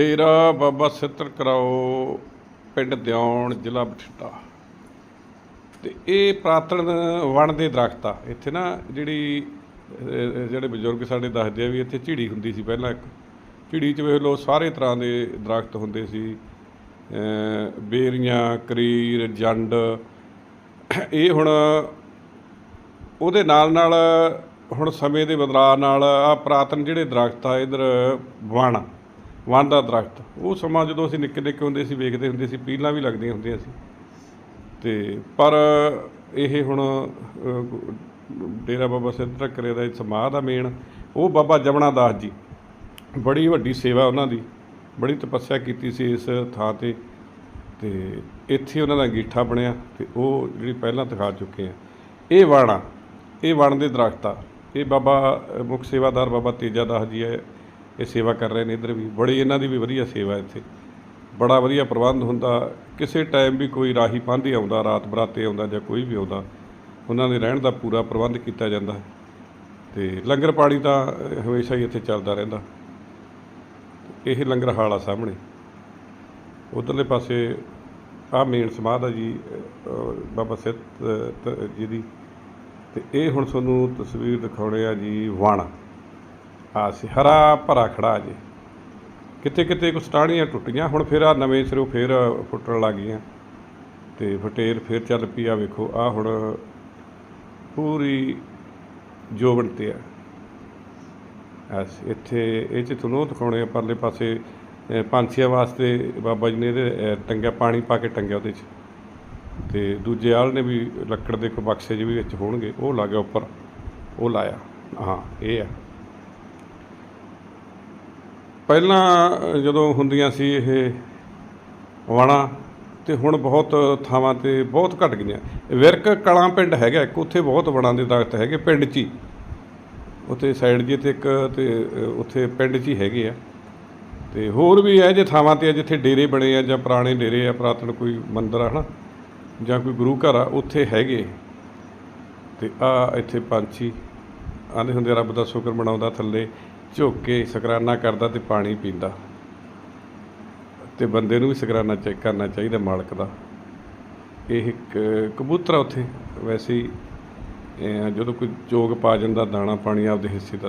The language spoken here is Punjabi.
ਡੇਰਾ ਬਾਬਾ ਸਿੱਤਰ ਕਰਾਓ, ਪਿੰਡ ਦਿਉਣ ਜ਼ਿਲ੍ਹਾ ਬਠਿੰਡਾ। ਤੇ ਇਹ ਪ੍ਰਾਤਨ ਵਣ ਦੇ ਦਰਖਤ ਆ। ਇੱਥੇ ਨਾ ਜਿਹੜੀ ਜਿਹੜੇ ਬਜ਼ੁਰਗ ਸਾਡੇ ਦੱਸਦੇ ਆ ਵੀ ਇੱਥੇ ਝਿੜੀ ਹੁੰਦੀ ਸੀ ਪਹਿਲਾਂ ਇੱਕ। ਝਿੜੀ 'ਚ ਵੇਖ ਲਓ, ਸਾਰੇ ਤਰ੍ਹਾਂ ਦੇ ਦਰਖਤ ਹੁੰਦੇ ਸੀ। ਬੇਰੀਆਂ, ਕਰੀਰ, ਜੰਡ। ਇਹ ਹੁਣ ਉਹਦੇ ਨਾਲ ਨਾਲ ਹੁਣ ਸਮੇਂ ਦੇ ਬਦਲਾਅ ਨਾਲ ਆ ਪ੍ਰਾਤਨ ਜਿਹੜੇ ਦਰਖਤ ਆ, ਇਧਰ ਵਣ। ਵਣ ਦਾ ਦਰਖਤ। ਉਹ ਸਮਾਂ ਜਦੋਂ ਅਸੀਂ ਨਿੱਕੇ ਨਿੱਕੇ ਹੁੰਦੇ ਸੀ ਵੇਖਦੇ ਹੁੰਦੇ ਸੀ ਪੀਲਾਂ ਵੀ ਲੱਗਦੀਆਂ ਹੁੰਦੀਆਂ ਸੀ। ਤੇ ਪਰ ਇਹ ਹੁਣ ਡੇਰਾ ਬਾਬਾ ਸਿੱਧ ਕਰੇ ਦਾ ਸਮਾਧ ਆ ਮੇਨ ਉਹ ਬਾਬਾ ਜਮਨਾ ਦਾਸ ਜੀ। ਬੜੀ ਵੱਡੀ ਸੇਵਾ ਉਹਨਾਂ ਦੀ ਬੜੀ ਤਪੱਸਿਆ ਕੀਤੀ ਸੀ ਇਸ ਥਾਂ ਤੇ। ਤੇ ਇੱਥੇ ਉਹਨਾਂ ਦਾ ਅੰਗੀਠਾ ਬਣਿਆ ਤੇ ਉਹ ਜਿਹੜੀ ਪਹਿਲਾਂ ਦਿਖਾ ਚੁੱਕੇ ਆ। ਇਹ ਵਣ ਆ ਇਹ ਵਣ ਦੇ ਦਰਖਤ ਆ। ਇਹ ਬਾਬਾ ਅ, ਮੁੱਖ ਸੇਵਾਦਾਰ ਬਾਬਾ ਤੇਜਾ ਦਾਸ ਜੀ ਹੈ ਇਹ ਸੇਵਾ ਕਰ ਰਹੇ ਨੇ, ਇੱਧਰ ਵੀ ਬੜੀ, ਇਹਨਾਂ ਦੀ ਵੀ ਵਧੀਆ ਸੇਵਾ ਇੱਥੇ। ਬੜਾ ਵਧੀਆ ਪ੍ਰਬੰਧ ਹੁੰਦਾ, ਕਿਸੇ ਟਾਈਮ ਵੀ ਕੋਈ ਰਾਹੀ ਪਾਂਧੀ ਆਉਂਦਾ, ਰਾਤ ਬਰਾਤੇ ਆਉਂਦਾ ਜਾਂ ਕੋਈ ਵੀ ਆਉਂਦਾ, ਉਹਨਾਂ ਦੇ ਰਹਿਣ ਦਾ ਪੂਰਾ ਪ੍ਰਬੰਧ ਕੀਤਾ ਜਾਂਦਾ। ਹੈ ਤੇ ਲੰਗਰ ਪਾਣੀ ਤਾਂ ਹਮੇਸ਼ਾ ਹੀ ਇੱਥੇ ਚੱਲਦਾ ਰਹਿੰਦਾ। ਇਹ ਲੰਗਰ ਹਾਲ ਆ ਸਾਹਮਣੇ। ਉਧਰਲੇ ਪਾਸੇ ਆ ਮੇਨ ਸਮਾਧ ਆ ਜੀ ਬਾਬਾ ਸਿੱਧ ਜੀ ਦੀ। ਤੇ ਇਹ ਹੁਣ ਤੁਹਾਨੂੰ ਤਸਵੀਰ ਦਿਖਾਉਣੇ ਆ ਜੀ, ਵਾਣਾ। ਆ ਸੀ ਹਰਾ ਭਰਾ ਖੜਾ ਜੀ। ਕਿਤੇ ਕਿਤੇ ਕੁਛ ਟਾਹਣੀਆਂ ਟੁੱਟੀਆਂ, ਹੁਣ ਫਿਰ ਆ ਨਵੇਂ ਸਿਰੋਂ ਫਿਰ ਫੁੱਟਣ ਲੱਗ ਗਈਆਂ। ਤੇ ਫਟੇਲ ਫਿਰ ਚੱਲ ਪਈ ਆ, ਵੇਖੋ ਆ ਹੁਣ ਪੂਰੀ ਜੋਬਨ ਤੇ ਆ। ਐਸ, ਇੱਥੇ ਇਹ ਚ ਤੁਹਾਨੂੰ ਉਹ ਦਿਖਾਉਣੇ ਆ, ਪਰਲੇ ਪਾਸੇ ਪੰਛੀਆਂ ਵਾਸਤੇ ਬਾਬਾ ਜੀ ਨੇ ਇਹਦੇ ਟੰਗਿਆ, ਪਾਣੀ ਪਾ ਕੇ ਟੰਗਿਆ ਉਹਦੇ 'ਚ। ਤੇ ਦੂਜੇ ਆਲ ਨੇ ਵੀ ਲੱਕੜ ਦੇ ਕੋ ਬਕਸੇ ਜਿਹੇ ਵੀ ਵਿੱਚ ਹੋਣਗੇ, ਉਹ ਲਾ ਗਿਆ ਉੱਪਰ, ਉਹ ਲਾਇਆ। ਹਾਂ, ਇਹ ਆ। ਪਹਿਲਾਂ ਜਦੋਂ ਹੁੰਦੀਆਂ ਸੀ ਇਹ ਵਣਾ ਤੇ ਹੁਣ ਬਹੁਤ ਥਾਵਾਂ ਤੇ ਬਹੁਤ ਘਟ ਗਈਆਂ। ਵਿਰਕ ਕਲਾਂ ਪਿੰਡ ਹੈਗਾ, ਇੱਕ ਉੱਥੇ ਬਹੁਤ ਵਣਾਂ ਦੇ ਦਰਖਤ ਹੈਗੇ ਪਿੰਡ 'ਚ ਹੀ। ਉੱਥੇ ਸਾਈਡ ਜੀ ਤੇ ਇੱਕ ਤੇ ਉੱਥੇ ਪਿੰਡ 'ਚ ਹੀ ਹੈਗੇ ਆ। ਤੇ ਹੋਰ ਵੀ ਇਹ ਜੇ ਥਾਵਾਂ ਤੇ ਆ, ਜਿੱਥੇ ਡੇਰੇ ਬਣੇ ਆ, ਜਾਂ ਪੁਰਾਣੇ ਡੇਰੇ ਆ, ਪੁਰਾਤਨ ਕੋਈ ਮੰਦਿਰ ਆ, ਹਨਾ? ਜਾਂ ਕੋਈ ਗੁਰੂ ਘਰ ਆ, ਉੱਥੇ ਹੈਗੇ। ਤੇ ਆ ਇੱਥੇ ਪੰਛੀ, ਆਂਦੇ ਹੁੰਦੇ ਰੱਬ ਦਾ ਸ਼ੁਕਰ ਮਨਾਉਂਦਾ ਥੱਲੇ। ਝੁੱਕ ਕੇ ਸ਼ੁਕਰਾਨਾ ਕਰਦਾ ਤੇ ਪਾਣੀ ਪੀਂਦਾ। ਤੇ ਬੰਦੇ ਨੂੰ ਵੀ ਸ਼ੁਕਰਾਨਾ ਚੈੱਕ ਕਰਨਾ ਚਾਹੀਦਾ ਮਾਲਕ ਦਾ। ਇਹ ਇੱਕ ਕਬੂਤਰ ਆ ਉੱਥੇ। ਵੈਸੇ ਹੀ ਜਦੋਂ ਕੋਈ ਜੋਗ ਪਾ ਜਾਂਦਾ, ਦਾਣਾ ਪਾਣੀ ਆਪਦੇ ਹਿੱਸੇ ਦਾ